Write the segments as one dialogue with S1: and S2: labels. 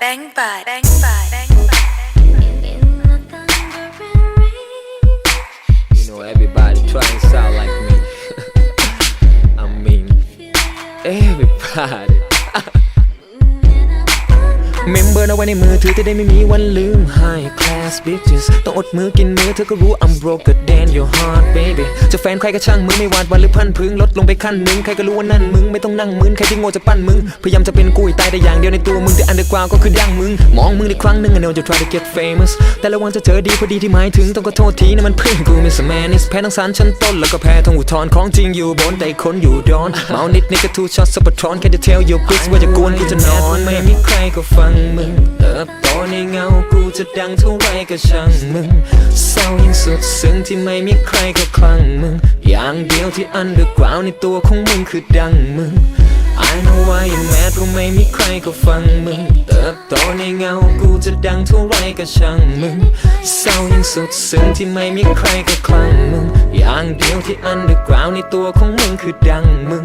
S1: แบงค์บาทแบงค์บาทแบงค์บาท
S2: You know, everybody trying to sound like me. I mean, everybody. เมมเบอร์เอาไว้ในมือถือจะได้ไม่มีวันลืม High class bitches ต้องอดมือกินมือเธอก็รู้ I'm broke than your heart baby จะแฟนใครก็ช่างมึงไม่หวาดหวันหรือพันพึงลดลงไปขั้นหนึ่งใครก็รู้ว่านั่นมึงไม่ต้องนั่งมึนใครที่โง่จะปั้นมึง พยายามจะเป็นกูให้ตายแต่อย่างเดียวในตัวมึงแต่ underground ก็คือดังมึง มองมึงในครั้งหนึ่ง I know you try to get famous แต่ละวันจะเจอดีพอดีที่หมายถึงต้องขอโทษทีนะมันเพื่อนกูมิสแมน s แพ้ทั้งสารชั้นต้นแล้วก็แพ้ทั้งอุทธรณ์ของจริงอยู่บนแต่คนอยู่ดอนเมานิดนี่ก็ทูช็อตสปอร์ตรอนแค่จะเทลอยู่กริสว่าจะกวนกูจะนอนไม่มีใครก็ฟังมึงเติบโตในเงากูจะดังเท่าไรก็ช่างมึงเศร้ายิ่งสุดซึ้งที่ไม่มีใครก็คลั่งมึง อย่างเดียวที่อันเดอร์กราวในตัวของมึงคือดังมึง I know why you mad ว่าไม่มีใครก็ฟังมึง เติบโตในเงากูจะดังเท่าไรก็ช่างมึงเศร้ายิ่งสุดซึ้งที่ไม่มีใครก็คลั่งมึง อย่างเดียวที่อันเดอร์กราวในตัวของมึงคือดังมึง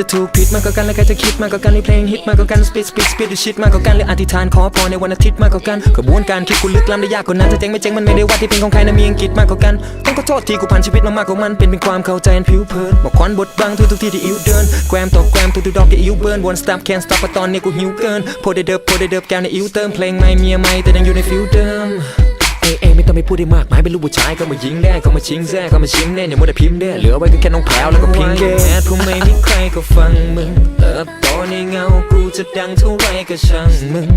S2: จะถูกผิดมากกว่ากันและใครจะคิดมากกว่ากันในเพลงฮิตมากกว่ากัน speed speed speed หรือ shit มากกว่ากันหรืออธิษฐานขอพรในวันอาทิตย์มากกว่ากันกระบวนการคิดกูลึกล้ำได้ยากกว่านั้นจะเจ๊งไม่เจ๊งมันไม่ได้ว่าที่เป็นของใครนะมีอังกฤษมากกว่ากันต้องขอโทษที่กูผ่านชีวิตมามากกว่ามันเป็นเป็นความเข้าใจอันผิวเผินบอกควันบดบังทุกทุกที่ที่อิวเดินแกรมตกแกรมทุกทุกดอกที่อิวเบิร์น one stop can't stop เพราะตอนนี้กูหิวเกินโพดได้เดิบโพดได้เดิบแก้วในอิวเติมเพลงใหม่เมียใหม่แต่ยังอยู่ในฟิลเดิม ไม่พูดได้มากมายเป็นลูกผู้ชายก็มายิงแด้ก็มาชิงแซ่ก็มาชิงแน่อย่ามัวแต่พิมพ์เด้เหลือไว้ก็แค่น้องแพลวแล้วก็พิงแก่เพราะไม่มีใครก็ฟังมึงเติบโตในเงากูจะดังเท่าไรก็ช่างมึง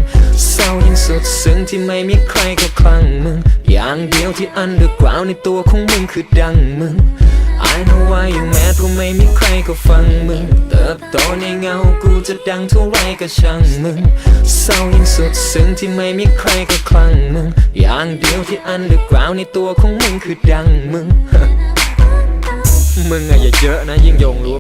S2: เศร้ายิ่งสุดซึ้งที่ไม่มีใครก็คลั่งมึงอย่างเดียวที่อันเดอร์กราวในตัวของมึงคือดังมึง I know why you mad เพราะไม่มีใครก็ฟังมึง เติบโตในเงากูจะดังเท่าไรก็ช่างมึงเศร้ายิ่งสุดซึ้งที่ไม่มีใครก็คลั่งมึง อย่างเดียวที่อันเดอกราวในตัวของมึงคือดังมึง มึงอะอย่าเยอะนะยิ่งยงรู้